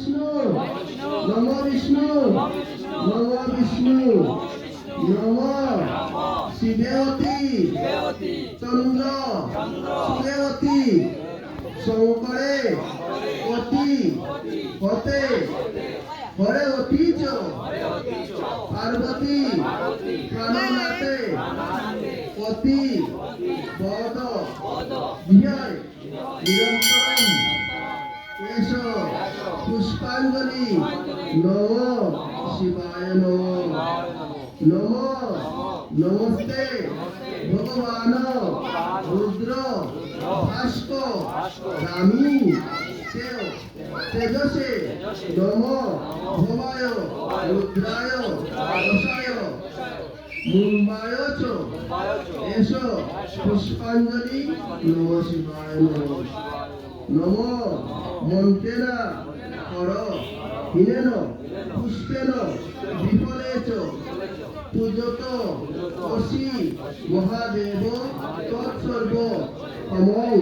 বিষ্ণু নম বিষ্ণু নম বিষ্ণু নম শিবেয়তী চন্দ্র। শিবেয়তী শঙ্করে। অতি। হতে। হরে অতীচ পার্বতী। প্রাণনাথে। অতি। বদ। বিজয় নিরন্তরম। এস। পুষ্পাঞ্জলি। নম শিবায় নম। নম। নমস্তে। ভগবান রুদ্র ভাস্ক রামী তেজসে নম। ভবায় রুদ্রায় দশায় মুম্বায় চ এস পুষ্পাঞ্জলি। নম শিবায় নম। নম মন্ত্রেণ কর। হীনেন পুষ্পেন বিফলে চ পূজত অসি মহাদেব তৎসর্ব অমং